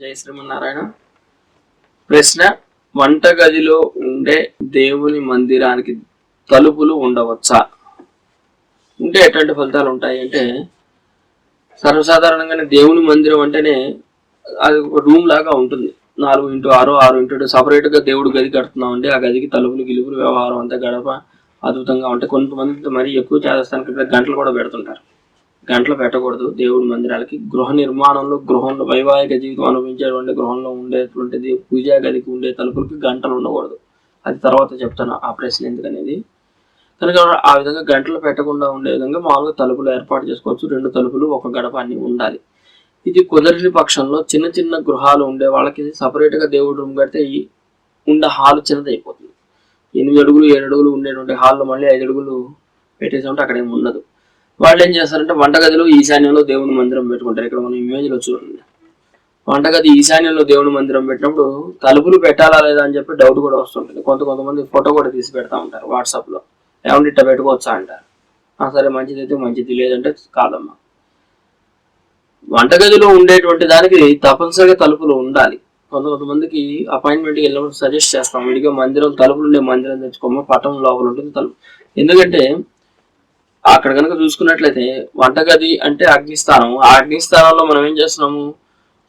జై శ్రీమన్నారాయణ. ప్రశ్న వంటగదిలో ఉండే దేవుని మందిరానికి తలుపులు ఉండవచ్చా? ఉంటే ఎటువంటి ఫలితాలు ఉంటాయి అంటే సర్వసాధారణంగానే దేవుని మందిరం అంటేనే అది ఒక రూమ్ లాగా ఉంటుంది. నాలుగు ఇంటూ ఆరు ఆరు ఇంటూ సపరేట్గా దేవుడు గది కడుతున్నాం అంటే ఆ గదికి తలుపులు గిలుపులు వ్యవహారం అంతా గడప అద్భుతంగా ఉంటాయి. కొంతమంది మరీ ఎక్కువ చేస్తానికి గంటలు కూడా పెడుతుంటారు. గంటలు పెట్టకూడదు. దేవుడి మందిరాలకి. గృహ నిర్మాణంలో గృహంలో వైవాహిక జీవితం అనుభవించేటువంటి గృహంలో ఉండేటువంటిది పూజా గదికి ఉండే తలుపులకి గంటలు ఉండకూడదు. అది తర్వాత చెప్తాను ఆ ప్రశ్న ఎందుకనేది. కనుక ఆ విధంగా గంటలు పెట్టకుండా ఉండే విధంగా మామూలుగా తలుపులు ఏర్పాటు చేసుకోవచ్చు. రెండు తలుపులు ఒక గడప అన్ని ఉండాలి. ఇది కుదరని పక్షంలో చిన్న చిన్న గృహాలు ఉండే వాళ్ళకి సపరేట్గా గా దేవుడు రూమ్ కడితే ఉండే హాల్ చిన్నదైపోతుంది. ఎనిమిది అడుగులు ఏడు అడుగులు ఉండేటువంటి హాల్లో మళ్ళీ ఐదు అడుగులు పెట్టేసామంటే అక్కడ ఏమి ఉండదు. వాళ్ళు ఏం చేస్తారంటే వంటగదిలో ఈశాన్యంలో దేవుని మందిరం పెట్టుకుంటారు. ఇక్కడ మనం ఇమేజ్లో చూడండి. వంటగది ఈశాన్యంలో దేవుని మందిరం పెట్టినప్పుడు తలుపులు పెట్టాలా లేదా అని చెప్పి డౌట్ కూడా వస్తుంటుంది. కొంత కొంతమంది ఫోటో కూడా తీసి పెడతా ఉంటారు వాట్సాప్లో. ఏమంటే ఇట్ట పెట్టుకోవచ్చా అంటారు. సరే మంచిది అయితే మంచిది లేదంటే కాదమ్మా. వంటగదిలో ఉండేటువంటి దానికి తప్పనిసరిగా తలుపులు ఉండాలి. కొంత కొంతమందికి అపాయింట్మెంట్కి వెళ్ళినప్పుడు సజెస్ట్ చేస్తాం. విడిగా మందిరం తలుపులు ఉండే మందిరం తెచ్చుకోమో పట్టణం లోపల ఉంటుంది తలుపు. ఎందుకంటే అక్కడ కనుక చూసుకున్నట్లయితే వంటగది అంటే అగ్నిస్థానం. ఆ అగ్నిస్థానంలో మనం ఏం చేస్తున్నాము?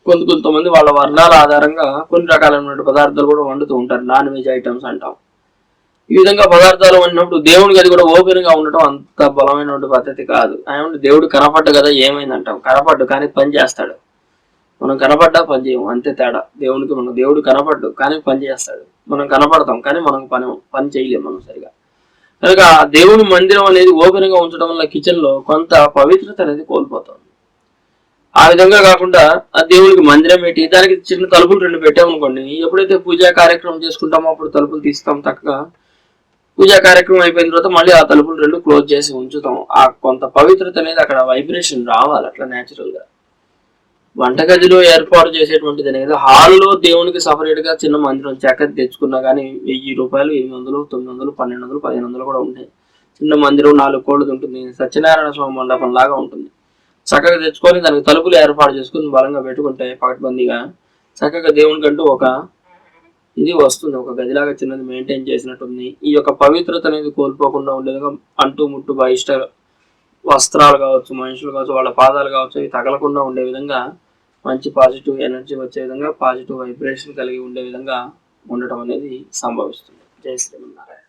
కొంత కొంతమంది వాళ్ళ వర్ణాల ఆధారంగా కొన్ని రకాలైనటువంటి పదార్థాలు కూడా వండుతూ ఉంటారు. నాన్ వెజ్ ఐటమ్స్ అంటాం. ఈ విధంగా పదార్థాలు వండినప్పుడు దేవుని గది కూడా ఓపెన్గా ఉండటం అంత బలమైనటువంటి పద్ధతి కాదు. ఏమంటే దేవుడు కనపడ్డు కదా ఏమైంది అంటాం కనపడ్డు కానీ పని చేస్తాడు. మనం కనపడ్డా పని చేయము. అంతే తేడా. దేవునికి మనం దేవుడు కనపడ్డు కానీ పని చేస్తాడు. మనం కనపడతాం కానీ మనం పని పని చేయలేము మనం సరిగా. కనుక ఆ దేవుని మందిరం అనేది ఓపెన్గా ఉంచడం వల్ల కిచెన్లో కొంత పవిత్రత అనేది కోల్పోతుంది ఆ విధంగా కాకుండా ఆ దేవునికి మందిరం పెట్టి దానికి చిన్న తలుపులు రెండు పెట్టామనుకోండి ఎప్పుడైతే పూజా కార్యక్రమం చేసుకుంటామో అప్పుడు తలుపులు తీస్తాం చక్కగా. పూజా కార్యక్రమం అయిపోయిన తర్వాత మళ్ళీ ఆ తలుపులు రెండు క్లోజ్ చేసి ఉంచుతాం. ఆ కొంత పవిత్రత అనేది అక్కడ వైబ్రేషన్ రావాలి అట్లా నేచురల్గా వంటగదిలో ఏర్పాటు చేసేటువంటిది అనేది హాల్లో దేవునికి సపరేట్గా చిన్న మందిరం చెక్క తెచ్చుకున్నా కానీ వెయ్యి రూపాయలు ఎనిమిది వందలు తొమ్మిది వందలు పన్నెండు వందలు పదిహేను వందలు కూడా ఉంటాయి. చిన్న మందిరం నాలుగు కోళ్ళది ఉంటుంది. సత్యనారాయణ స్వామి మండపం లాగా ఉంటుంది. చక్కగా తెచ్చుకొని దానికి తలుపులు ఏర్పాటు చేసుకుని బలంగా పెట్టుకుంటే పకడ్బందీగా చక్కగా దేవునికంటూ ఒక ఇది వస్తుంది. ఒక గదిలాగా చిన్నది మెయింటైన్ చేసినట్టుంది. ఈ యొక్క పవిత్రత అనేది కోల్పోకుండా ఉండేదిగా అంటూ ముట్టు బహిష్ట వస్త్రాలు కావచ్చు మనుషులు కావచ్చు వాళ్ళ పాదాలు కావచ్చు ఇవి తగలకుండా ఉండే విధంగా మంచి పాజిటివ్ ఎనర్జీ వచ్చే విధంగా పాజిటివ్ వైబ్రేషన్ కలిగి ఉండే విధంగా ఉండటం అనేది సంభవిస్తుంది. జై శ్రీమన్నారాయణ.